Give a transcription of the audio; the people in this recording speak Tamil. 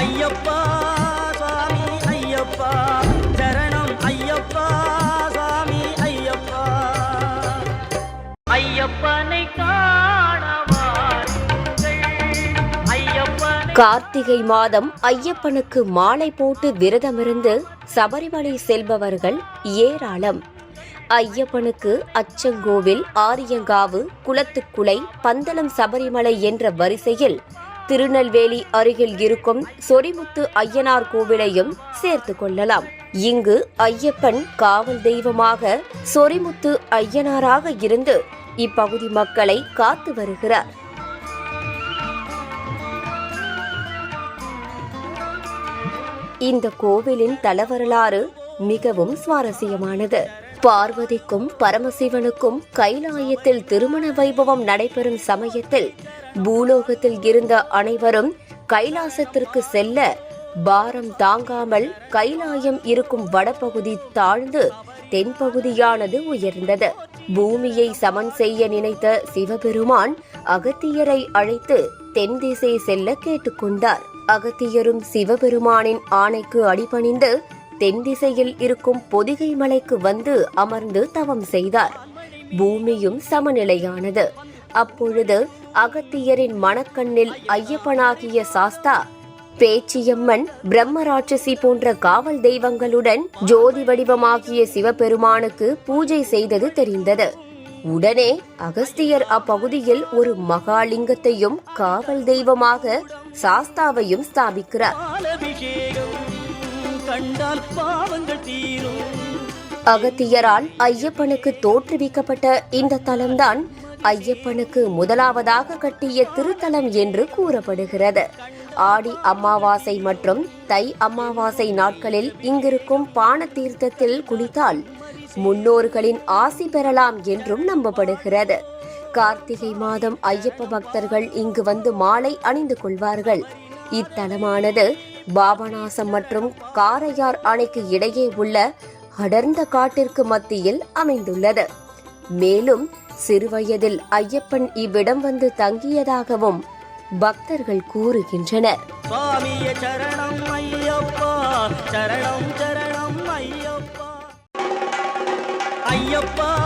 ஐயப்பா சுவாமி ஐயப்பா. சரணம் ஐயப்பா சுவாமி ஐயப்பா. ஐயப்பனை கார்த்திகை மாதம் ஐயப்பனுக்கு மாலை போட்டு விரதமிருந்து சபரிமலை செல்பவர்கள் ஏராளம். ஐயப்பனுக்கு அச்சங்கோவில் ஆரியங்காவு குளத்துக்குளை பந்தளம் சபரிமலை என்ற வரிசையில் திருநெல்வேலி அருகில் இருக்கும் சொரிமுத்து ஐயனார் கோவிலையும் சேர்த்து கொள்ளலாம். இங்கு ஐயப்பன் காவல் தெய்வமாக சொரிமுத்து ஐயனாராக இருந்து இப்பகுதி மக்களை காத்து வருகிறார். இந்த கோவிலின் தலவரலாறு மிகவும் சுவாரஸ்யமானது. பார்வதிக்கும் பரமசிவனுக்கும் கைலாயத்தில் திருமண வைபவம் நடைபெறும் சமயத்தில் பூலோகத்தில் இருந்த அனைவரும் கைலாசத்திற்கு செல்ல பாரம் தாங்காமல் கைலாயம் இருக்கும் வடபகுதி தாழ்ந்து தென்பகுதியானது உயர்ந்தது. பூமியை சமன் செய்ய நினைத்த சிவபெருமான் அகத்தியரை அழைத்து தென் திசை செல்ல கேட்டுக்கொண்டார். அகத்தியரும் சிவபெருமானின் ஆணைக்கு அடிபணிந்து தென் திசையில் இருக்கும் பொதிகை மலைக்கு வந்து அமர்ந்து தவம் செய்தார். பூமியும் சமநிலையானது. அப்பொழுது அகத்தியரின் மனக்கண்ணில் ஐயப்பனாகிய சாஸ்தா பேச்சியம்மன் பிரம்மராட்சசி போன்ற காவல் தெய்வங்களுடன் ஜோதி வடிவமாகிய சிவபெருமானுக்கு பூஜை செய்தது தெரிந்தது. உடனே அகஸ்தியர் அப்பகுதியில் ஒரு மகாலிங்கத்தையும் காவல் தெய்வமாக சாஸ்தாவையும் ஸ்தாபிக்கிறார். அகத்தியரால் ஐயப்பனுக்கு தோற்றுவிக்கப்பட்ட இந்த தலம்தான் ஐயப்பனுக்கு முதலாவதாக கட்டிய திருத்தலம் என்று கூறப்படுகிறது. ஆடி அமாவாசை மற்றும் தை அமாவாசை நாட்களில் இங்கிருக்கும் பான தீர்த்தத்தில் குளித்தால் முன்னோர்களின் ஆசி பெறலாம் என்றும் நம்பப்படுகிறது. கார்த்திகை மாதம் ஐயப்ப பக்தர்கள் இங்கு வந்து மாலை அணிந்து கொள்வார்கள். இத்தலமானது பாபநாசம் மற்றும் காரையார் அணைக்கு இடையே உள்ள அடர்ந்த காட்டிற்கு மத்தியில் அமைந்துள்ளது. மேலும் சிறுவயதில் ஐயப்பன் இவ்விடம் வந்து தங்கியதாகவும் பக்தர்கள் கூறுகின்றனர். ஐயப்பா